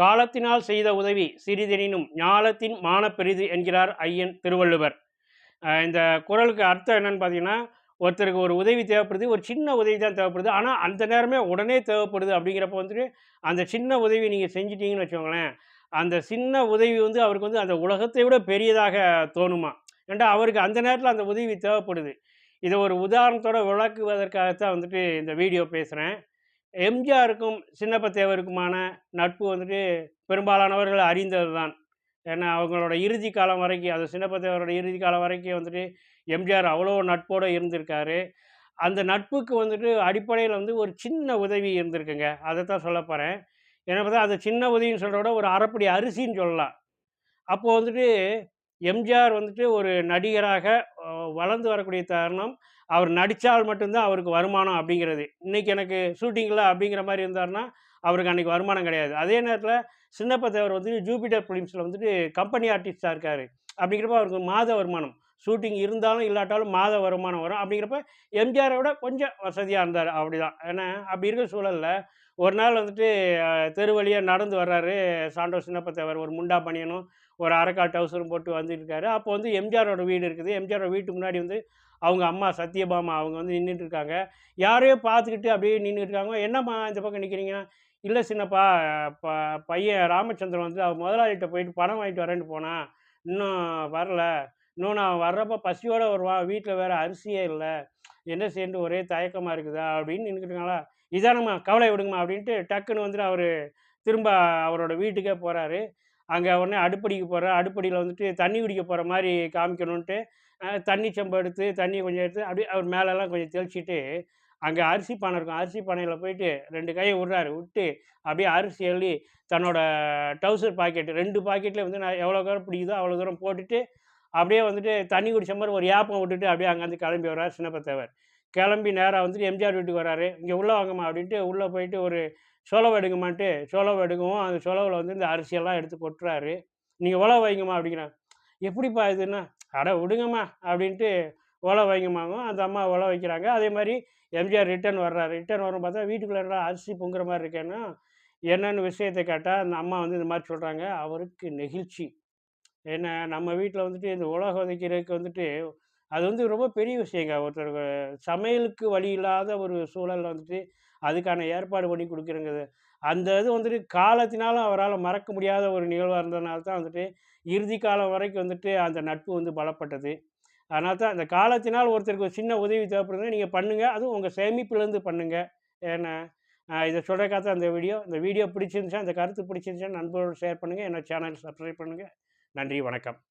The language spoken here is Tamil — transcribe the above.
காலத்தினால் செய்த உதவி சிறிதெனினும் ஞாலத்தின் மானப்பெரிது என்கிறார் ஐயன் திருவள்ளுவர். இந்த குரலுக்கு அர்த்தம் என்னன்னு பார்த்தீங்கன்னா ஒருத்தருக்கு ஒரு உதவி தேவைப்படுது ஒரு சின்ன உதவி தான் தேவைப்படுது. ஆனால் அந்த நேரமே உடனே தேவைப்படுது அப்படிங்கிறப்ப வந்துட்டு அந்த சின்ன உதவி நீங்கள் செஞ்சிட்டீங்கன்னு வச்சுக்கோங்களேன் அந்த சின்ன உதவி வந்து அவருக்கு வந்து அந்த உலகத்தை விட பெரியதாக தோணுமா? ஏன்டா அவருக்கு அந்த நேரத்தில் அந்த உதவி தேவைப்படுது. இதை ஒரு உதாரணத்தோட விளக்குவதற்காகத்தான் வந்துட்டு இந்த வீடியோ பேசுகிறேன் எம்ஜிஆருக்கும் சின்னப்ப தேவருக்குமான நட்பு வந்துட்டு பெரும்பாலானவர்கள் அறிந்தது தான். ஏன்னா அவங்களோட இறுதி காலம் வரைக்கும் அது சின்னப்ப தேவரோட இறுதி காலம் வரைக்கும் வந்துட்டு எம்ஜிஆர் அவ்வளோ நட்போடு இருந்திருக்காரு. அந்த நட்புக்கு வந்துட்டு அடிப்படையில் வந்து ஒரு சின்ன உதவி இருந்திருக்குங்க. அதை தான் சொல்ல போகிறேன் என்ன பார்த்தா அது சின்ன உதவின்னு சொல்கிறோட விட ஒரு அரைப்படி அரிசின்னு சொல்லலாம். அப்போது வந்துட்டு எம்ஜிஆர் வந்துட்டு ஒரு நடிகராக வளர்ந்து வரக்கூடிய தருணம். அவர் நடித்தால் மட்டும்தான் அவருக்கு வருமானம் அப்படிங்கிறது. இன்றைக்கி எனக்கு ஷூட்டிங்கில் அப்படிங்கிற மாதிரி இருந்தாருன்னா அவருக்கு அன்றைக்கி வருமானம் கிடையாது. அதே நேரத்தில் சின்னப்ப தேவர் வந்து ஜூபிட்டர் ஃபிலிம்ஸில் வந்துட்டு கம்பெனி ஆர்டிஸ்டாக இருக்கார். அப்படிங்கிறப்ப அவருக்கு மாத வருமானம். ஷூட்டிங் இருந்தாலும் இல்லாட்டாலும் மாத வருமானம் வரும். அப்படிங்கிறப்ப எம்ஜிஆரை விட கொஞ்சம் வசதியாக இருந்தார். அப்படிதான். ஏன்னா அப்படி இருக்க சூழலில் ஒரு நாள் வந்துட்டு தெரு வழியாக நடந்து வர்றாரு சாண்டோ சின்னப்ப தேவர் ஒரு முண்டா பனியனும் ஒரு அரைக்கால் டவுசரும் போட்டு வந்துட்டு அப்போ வந்து எம்ஜிஆரோட வீடு இருக்குது. எம்ஜிஆரோட வீட்டு முன்னாடி வந்து அவங்க அம்மா சத்யபாமா அவங்க வந்து நின்றுட்டு இருக்காங்க. யாரையோ பார்த்துக்கிட்டு அப்படியே நின்றுட்டு இருக்காங்க. என்னம்மா இந்த பக்கம் நிற்கிறீங்கன்னா இல்லை சின்னப்பா ப பையன் ராமச்சந்திரன் வந்து அவன் முதலாளிகிட்ட போயிட்டு பணம் வாங்கிட்டு வரேன்னு போனான். இன்னும் வரல. இன்னும் நான் வர்றப்ப பசியோடு வருவான் வீட்டில் வேறு அரிசியே இல்லை. என்ன செய்யணும் ஒரே தயக்கமாக இருக்குதா? அப்படின்னு நின்றுட்டு இதானம்மா கவலை விடுங்கம்மா அப்படின்ட்டு டக்குன்னு வந்துட்டு அவர் திரும்ப அவரோட வீட்டுக்கே போகிறாரு அங்கே உடனே அடுப்படிக்கு போகிறார் அடுப்படியில் வந்துட்டு தண்ணி குடிக்க போகிற மாதிரி காமிக்கணுன்ட்டு தண்ணி செம்பு எடுத்து தண்ணி கொஞ்சம் எடுத்து அப்படியே அவர் மேலெல்லாம் கொஞ்சம் தெளிச்சிட்டு அங்கே அரிசி பானை இருக்கும். அரிசி பானையில் போயிட்டு ரெண்டு கையை விட்றாரு விட்டு அப்படியே அரிசி அள்ளி தன்னோட டவுசர் பாக்கெட் ரெண்டு பாக்கெட்டில் வந்து நான் எவ்வளோ தூரம் பிடிக்குதோ அவ்வளோ தூரம் போட்டுட்டு அப்படியே வந்துட்டு தண்ணி குடிச்ச மாதிரி ஒரு ஏப்பம் விட்டுட்டு அப்படியே அங்கேருந்து கிளம்பி வர்றார் சின்னப்பத்தேவர். கிளம்பி நேராக வந்துட்டு எம்ஜிஆர் வீட்டுக்கு வராரு இங்கே உள்ளே வாங்கம்மா அப்படின்ட்டு உள்ளே போயிட்டு ஒரு சொலவு எடுங்கம்மான்ட்டு சொலவு எடுக்கவும் அந்த சொலவில் வந்து இந்த அரிசியெல்லாம் எடுத்து கொட்டுறாரு. நீங்கள் உழவு வைங்கம்மா அப்படிங்கிறாங்க. எப்படிப்பா இதுன்னா அட விடுங்கம்மா அப்படின்ட்டு உழவு வைங்கம்மாவும் அந்த அம்மா உழவு வைக்கிறாங்க. அதே மாதிரி எம்ஜிஆர் ரிட்டர்ன் வர்றாரு. ரிட்டர்ன் வரும் பார்த்தா வீட்டுக்குள்ளே அரிசி பொங்குற மாதிரி இருக்கேன்னா என்னென்னு விஷயத்தை கேட்டால் அந்த அம்மா வந்து இந்த மாதிரி சொல்கிறாங்க அவருக்கு நெகிழ்ச்சி. என்ன நம்ம வீட்டில் வந்துட்டு இந்த உலக உதைக்கிறதுக்கு வந்துட்டு அது வந்து ரொம்ப பெரிய விஷயங்க. ஒருத்தருக்கு சமையலுக்கு வழி இல்லாத ஒரு சூழல் வந்துட்டு அதுக்கான ஏற்பாடு பண்ணி கொடுக்குறங்கிறது. அந்த இது வந்துட்டு காலத்தினாலும் அவரால் மறக்க முடியாத ஒரு நிகழ்வாக இருந்ததுனால தான் வந்துட்டு இறுதி காலம் வரைக்கும் வந்துட்டு அந்த நட்பு வந்து பலப்பட்டது. அதனால தான் அந்த காலத்தினால் ஒருத்தருக்கு ஒரு சின்ன உதவி தேவைப்படுதுன்னா நீங்கள் பண்ணுங்கள் அதுவும் உங்கள் சேமிப்புலேருந்து பண்ணுங்கள் ஏன்னா இதை சொல்கிறக்காக தான் அந்த வீடியோ. இந்த வீடியோ பிடிச்சிருந்துச்சா அந்த கருத்து பிடிச்சிருந்துச்சா நண்பர்களோடு ஷேர் பண்ணுங்கள் என்னோடய சேனல் சப்ஸ்கிரைப் பண்ணுங்கள் நன்றி வணக்கம்.